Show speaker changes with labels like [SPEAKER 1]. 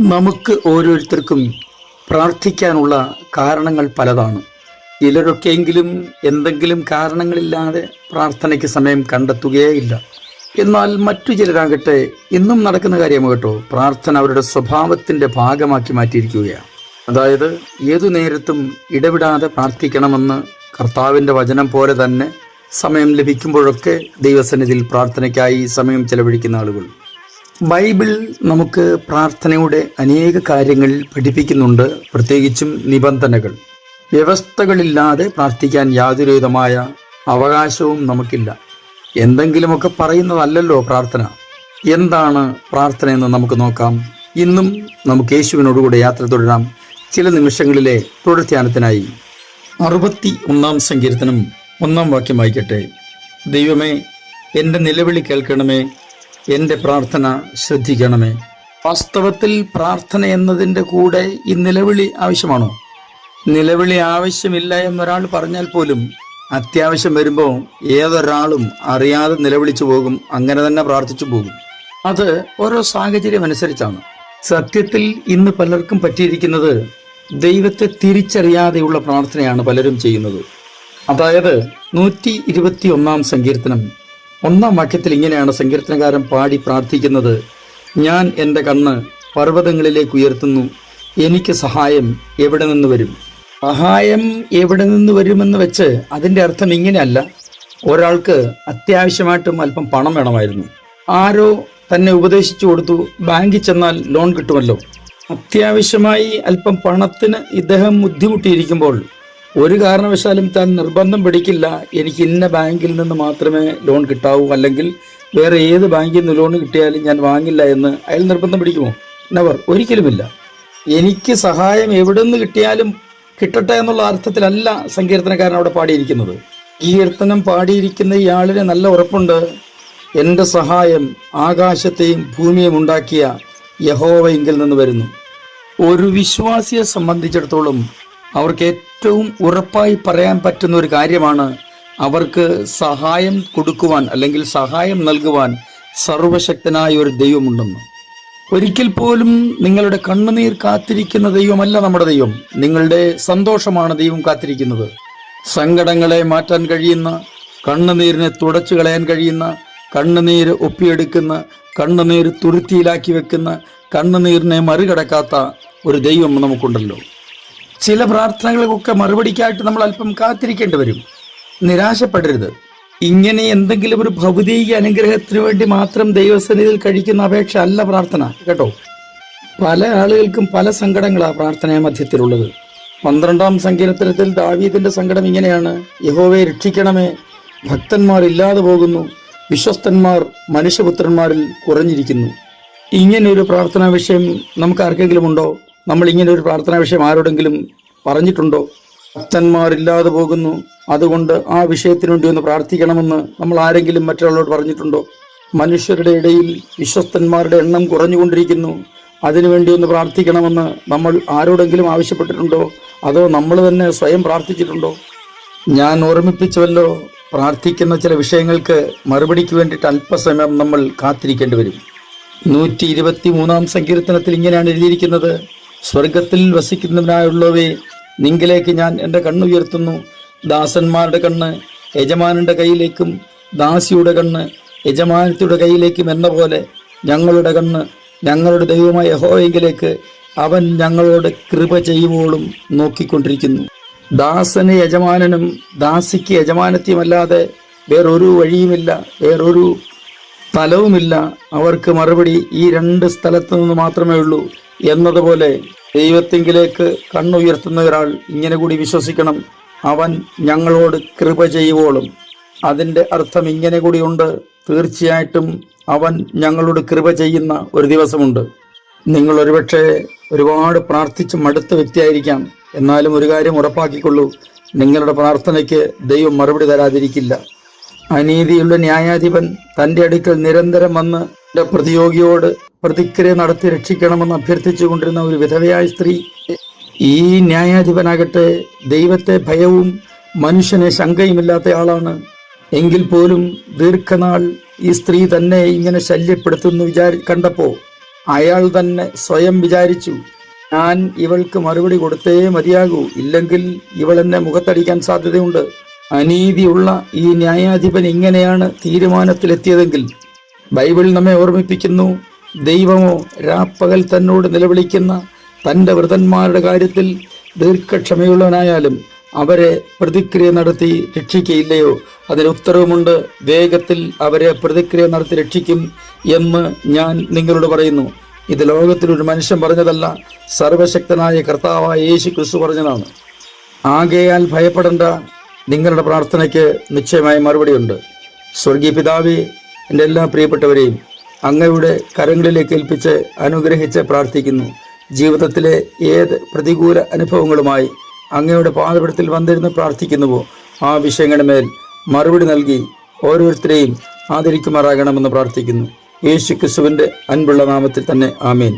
[SPEAKER 1] നമുക്ക് ഓരോരുത്തർക്കും പ്രാർത്ഥിക്കാനുള്ള കാരണങ്ങൾ പലതാണ്. ചിലരൊക്കെയെങ്കിലും എന്തെങ്കിലും കാരണങ്ങളില്ലാതെ പ്രാർത്ഥനയ്ക്ക് സമയം കണ്ടെത്തുകയേയില്ല. എന്നാൽ മറ്റു ചിലരാകട്ടെ ഇന്നും നടക്കുന്ന കാര്യം കേട്ടോ പ്രാർത്ഥന അവരുടെ സ്വഭാവത്തിന്റെ ഭാഗമാക്കി മാറ്റിയിരിക്കുകയാണ്. അതായത് ഏതു നേരത്തും ഇടവിടാതെ പ്രാർത്ഥിക്കണമെന്ന് കർത്താവിന്റെ വചനം പോലെ തന്നെ സമയം ലഭിക്കുമ്പോഴൊക്കെ ദൈവസന്നിധിയിൽ പ്രാർത്ഥനയ്ക്കായി സമയം ചെലവഴിക്കുന്ന ആളുകൾ. ബൈബിൾ നമുക്ക് പ്രാർത്ഥനയുടെ അനേക കാര്യങ്ങൾ പഠിപ്പിക്കുന്നുണ്ട്. പ്രത്യേകിച്ചും നിബന്ധനകൾ. വ്യവസ്ഥകളില്ലാതെ പ്രാർത്ഥിക്കാൻ യാതൊരുവിധമായ അവകാശവും നമുക്കില്ല. എന്തെങ്കിലുമൊക്കെ പറയുന്നതല്ലല്ലോ പ്രാർത്ഥന. എന്താണ് പ്രാർത്ഥന എന്ന് നമുക്ക് നോക്കാം. ഇന്നും നമുക്ക് യേശുവിനോടുകൂടെ യാത്ര തുടരാം. ചില നിമിഷങ്ങളിലെ തുടർധ്യാനത്തിനായി. അറുപത്തി ഒന്നാം സങ്കീർത്തനം ഒന്നാം വാക്യം വായിക്കട്ടെ. ദൈവമേ എന്റെ നിലവിളി കേൾക്കണമേ. എന്റെ പ്രാർത്ഥന ശ്രദ്ധിക്കണമേ. വാസ്തവത്തിൽ പ്രാർത്ഥന എന്നതിന്റെ കൂടെ ഈ നിലവിളി ആവശ്യമാണോ? നിലവിളി ആവശ്യമില്ല എന്നൊരാൾ പറഞ്ഞാൽ പോലും അത്യാവശ്യം വരുമ്പോൾ ഏതൊരാളും അറിയാതെ നിലവിളിച്ചു പോകും അങ്ങനെ തന്നെ പ്രാർത്ഥിച്ചു പോകും. അത് ഓരോ സാഹചര്യം അനുസരിച്ചാണ്. സത്യത്തിൽ ഇന്ന് പലർക്കും പറ്റിയിരിക്കുന്നത് ദൈവത്തെ തിരിച്ചറിയാതെയുള്ള പ്രാർത്ഥനയാണ് പലരും ചെയ്യുന്നത്. അതായത് നൂറ്റി ഇരുപത്തി ഒന്നാം സങ്കീർത്തനം ഒന്നാം വാക്യത്തിൽ ഇങ്ങനെയാണ് സങ്കീർത്തനകാരൻ പാടി പ്രാർത്ഥിക്കുന്നത്. ഞാൻ എന്റെ കണ്ണ് പർവതങ്ങളിലേക്ക് ഉയർത്തുന്നു. എനിക്ക് സഹായം എവിടെ നിന്ന് വരും? സഹായം എവിടെ നിന്ന് വരുമെന്ന് വെച്ച് അതിന്റെ അർത്ഥം ഇങ്ങനെയല്ല. ഒരാൾക്ക് അത്യാവശ്യമായിട്ടും അല്പം പണം വേണമായിരുന്നു. ആരോ തന്നെ ഉപദേശിച്ചു കൊടുത്തു. ബാങ്കിൽ ചെന്നാൽ ലോൺ കിട്ടുമല്ലോ. അത്യാവശ്യമായി അല്പം പണത്തിന് ഇദ്ദേഹം ബുദ്ധിമുട്ടിയിരിക്കുമ്പോൾ ഒരു കാരണവശാലും താൻ നിർബന്ധം പിടിക്കില്ല. എനിക്ക് ഇന്ന ബാങ്കിൽ നിന്ന് മാത്രമേ ലോൺ കിട്ടാവൂ. അല്ലെങ്കിൽ വേറെ ഏത് ബാങ്കിൽ നിന്ന് ലോൺ കിട്ടിയാലും ഞാൻ വാങ്ങില്ല എന്ന് അയാൾ നിർബന്ധം പിടിക്കുമോ? നവർ ഒരിക്കലുമില്ല. എനിക്ക് സഹായം എവിടെ നിന്ന് കിട്ടിയാലും കിട്ടട്ടെ എന്നുള്ള അർത്ഥത്തിലല്ല സങ്കീർത്തനക്കാരൻ അവിടെ പാടിയിരിക്കുന്നത്. കീർത്തനം പാടിയിരിക്കുന്ന ഇയാളിന് നല്ല ഉറപ്പുണ്ട്. എന്റെ സഹായം ആകാശത്തെയും ഭൂമിയും ഉണ്ടാക്കിയ യഹോവയെങ്കിൽ നിന്ന് വരുന്നു. ഒരു വിശ്വാസിയെ സംബന്ധിച്ചിടത്തോളം അവർക്ക് ഏറ്റവും ഉറപ്പായി പറയാൻ പറ്റുന്ന ഒരു കാര്യമാണ് അവർക്ക് സഹായം കൊടുക്കുവാൻ അല്ലെങ്കിൽ സഹായം നൽകുവാൻ സർവശക്തനായ ഒരു ദൈവമുണ്ടെന്ന്. ഒരിക്കൽ പോലും നിങ്ങളുടെ കണ്ണുനീർ കാത്തിരിക്കുന്ന ദൈവമല്ല നമ്മുടെ ദൈവം. നിങ്ങളുടെ സന്തോഷമാണ് ദൈവം കാത്തിരിക്കുന്നത്. സങ്കടങ്ങളെ മാറ്റാൻ കഴിയുന്ന കണ്ണുനീരിനെ തുടച്ചു കളയാൻ കഴിയുന്ന കണ്ണുനീര് ഒപ്പിയെടുക്കുന്ന കണ്ണുനീര് തുരുത്തിയിലാക്കി വെക്കുന്ന കണ്ണുനീരിനെ മറികടക്കാത്ത ഒരു ദൈവം നമുക്കുണ്ടല്ലോ. ചില പ്രാർത്ഥനകൾക്കൊക്കെ മറുപടിക്കായിട്ട് നമ്മൾ അല്പം കാത്തിരിക്കേണ്ടി വരും. നിരാശപ്പെടരുത്. ഇങ്ങനെ എന്തെങ്കിലും ഒരു ഭൗതിക അനുഗ്രഹത്തിന് വേണ്ടി മാത്രം ദൈവസന്നിധിയിൽ കഴിക്കുന്ന അപേക്ഷ അല്ല പ്രാർത്ഥന കേട്ടോ? പല ആളുകൾക്കും പല സങ്കടങ്ങളാണ് പ്രാർത്ഥനയ മധ്യത്തിലുള്ളത്. പന്ത്രണ്ടാം സങ്കീർത്തനത്തിൽ ദാവീദിന്റെ സങ്കടം ഇങ്ങനെയാണ്. യഹോവയെ രക്ഷിക്കണമേ. ഭക്തന്മാർ ഇല്ലാതെ പോകുന്നു. വിശ്വസ്തന്മാർ മനുഷ്യപുത്രന്മാരിൽ കുറഞ്ഞിരിക്കുന്നു. ഇങ്ങനെയൊരു പ്രാർത്ഥനാ വിഷയം നമുക്ക് ആർക്കെങ്കിലും ഉണ്ടോ? നമ്മൾ ഇങ്ങനെ ഒരു പ്രാർത്ഥനാ വിഷയം ആരോടെങ്കിലും പറഞ്ഞിട്ടുണ്ടോ? ഭക്തന്മാരില്ലാതെ പോകുന്നു. അതുകൊണ്ട് ആ വിഷയത്തിനു വേണ്ടി ഒന്ന് പ്രാർത്ഥിക്കണമെന്ന് നമ്മൾ ആരെങ്കിലും മറ്റൊരാളോട് പറഞ്ഞിട്ടുണ്ടോ? മനുഷ്യരുടെ ഇടയിൽ വിശ്വസ്തന്മാരുടെ എണ്ണം കുറഞ്ഞുകൊണ്ടിരിക്കുന്നു. അതിനുവേണ്ടി ഒന്ന് പ്രാർത്ഥിക്കണമെന്ന് നമ്മൾ ആരോടെങ്കിലും ആവശ്യപ്പെട്ടിട്ടുണ്ടോ? അതോ നമ്മൾ തന്നെ സ്വയം പ്രാർത്ഥിച്ചിട്ടുണ്ടോ? ഞാൻ ഓർമ്മിപ്പിച്ചുവല്ലോ പ്രാർത്ഥിക്കുന്ന ചില വിഷയങ്ങൾക്ക് മറുപടിക്ക് വേണ്ടിയിട്ട് അല്പസമയം നമ്മൾ കാത്തിരിക്കേണ്ടി വരും. നൂറ്റി ഇരുപത്തി മൂന്നാം സങ്കീർത്തനത്തിൽ ഇങ്ങനെയാണ് എഴുതിയിരിക്കുന്നത്. സ്വർഗത്തിൽ വസിക്കുന്നതിനായുള്ളവയെ നിങ്കിലേക്ക് ഞാൻ എന്റെ കണ്ണുയർത്തുന്നു ദാസന്മാരുടെ കണ്ണ് യജമാനന്റെ കയ്യിലേക്കും ദാസിയുടെ കണ്ണ് യജമാനത്തിയുടെ കയ്യിലേക്കും എന്ന പോലെ ഞങ്ങളുടെ കണ്ണ് ഞങ്ങളുടെ ദൈവമായ യഹോയെങ്കിലേക്ക് അവൻ ഞങ്ങളോട് കൃപ ചെയ്യുവോളും നോക്കിക്കൊണ്ടിരിക്കുന്നു. ദാസന് യജമാനനും ദാസിക്ക് യജമാനത്തിയുമല്ലാതെ വേറൊരു വഴിയുമില്ല വേറൊരു സ്ഥലവുമില്ല അവർക്ക് മറുപടി ഈ രണ്ട് സ്ഥലത്തു നിന്ന് മാത്രമേ ഉള്ളൂ. എന്നതുപോലെ ദൈവത്തിങ്കിലേക്ക് കണ്ണുയർത്തുന്ന ഒരാൾ ഇങ്ങനെ കൂടി വിശ്വസിക്കണം. അവൻ ഞങ്ങളോട് കൃപ ചെയ്യുവോളും. അതിന്റെ അർത്ഥം ഇങ്ങനെ കൂടിയുണ്ട് തീർച്ചയായിട്ടും അവൻ ഞങ്ങളോട് കൃപ ചെയ്യുന്ന ഒരു ദിവസമുണ്ട്. നിങ്ങൾ ഒരുപക്ഷെ ഒരുപാട് പ്രാർത്ഥിച്ച് മടുത്ത വ്യക്തിയായിരിക്കാം. എന്നാലും ഒരു കാര്യം ഉറപ്പാക്കിക്കൊള്ളൂ. നിങ്ങളുടെ പ്രാർത്ഥനയ്ക്ക് ദൈവം മറുപടി തരാതിരിക്കില്ല. അനീതിയുള്ള ന്യായാധിപൻ തന്റെ അടുക്കൽ നിരന്തരം വന്ന് പ്രതിയോഗിയോട് പ്രതിക്രിയ നടത്തി രക്ഷിക്കണമെന്ന് അഭ്യർത്ഥിച്ചുകൊണ്ടിരുന്ന ഒരു വിധവയായ സ്ത്രീ ഈ ന്യായാധിപനാകട്ടെ ദൈവത്തെ ഭയവും മനുഷ്യനെ ശങ്കയുമില്ലാത്ത ആളാണ്. എങ്കിൽ പോലും ദീർഘനാൾ ഈ സ്ത്രീ തന്നെ ഇങ്ങനെ ശല്യപ്പെടുത്തുന്നു വിചാരി കണ്ടപ്പോ അയാൾ തന്നെ സ്വയം വിചാരിച്ചു ഞാൻ ഇവൾക്ക് മറുപടി കൊടുത്തേ മതിയാകൂ ഇല്ലെങ്കിൽ ഇവൾ എന്നെ മുഖത്തടിക്കാൻ സാധ്യതയുണ്ട്. അനീതിയുള്ള ഈ ന്യായാധിപൻ ഇങ്ങനെയാണ് തീരുമാനത്തിലെത്തിയതെങ്കിൽ ബൈബിൾ നമ്മെ ഓർമ്മിപ്പിക്കുന്നു. ദൈവമോ രാപ്പകൽ തന്നോട് നിലവിളിക്കുന്ന തന്റെ വൃതന്മാരുടെ കാര്യത്തിൽ ദീർഘക്ഷമയുള്ളവനായാലും അവരെ പ്രതിക്രിയ നടത്തി രക്ഷിക്കയില്ലയോ? അതിന് ഉത്തരവുമുണ്ട്. വേഗത്തിൽ അവരെ പ്രതിക്രിയ നടത്തി രക്ഷിക്കും എന്ന് ഞാൻ നിങ്ങളോട് പറയുന്നു. ഇത് ലോകത്തിൽ ഒരു മനുഷ്യൻ പറഞ്ഞതല്ല സർവശക്തനായ കർത്താവായ യേശു ക്രിസ്തു പറഞ്ഞതാണ്. ആകയാൽ ഭയപ്പെടേണ്ട നിങ്ങളുടെ പ്രാർത്ഥനയ്ക്ക് നിശ്ചയമായ മറുപടിയുണ്ട്. സ്വർഗീയ പിതാവേ എന്റെ എല്ലാ പ്രിയപ്പെട്ടവരെയും അങ്ങയുടെ കരങ്ങളിലേക്ക് ഏൽപ്പിച്ച് അനുഗ്രഹിച്ച് പ്രാർത്ഥിക്കുന്നു. ജീവിതത്തിലെ ഏത് പ്രതികൂല അനുഭവങ്ങളുമായി അങ്ങയുടെ പാതപടത്തിൽ വന്നിരുന്ന് പ്രാർത്ഥിക്കുന്നുവോ ആ വിഷയങ്ങളുടെ മേൽ മറുപടി നൽകി ഓരോരുത്തരെയും ആദരിക്കുമാറാകണമെന്ന് പ്രാർത്ഥിക്കുന്നു. യേശു ക്രിസ്തുവിന്റെ അൻപുള്ള നാമത്തിൽ തന്നെ ആമേൻ.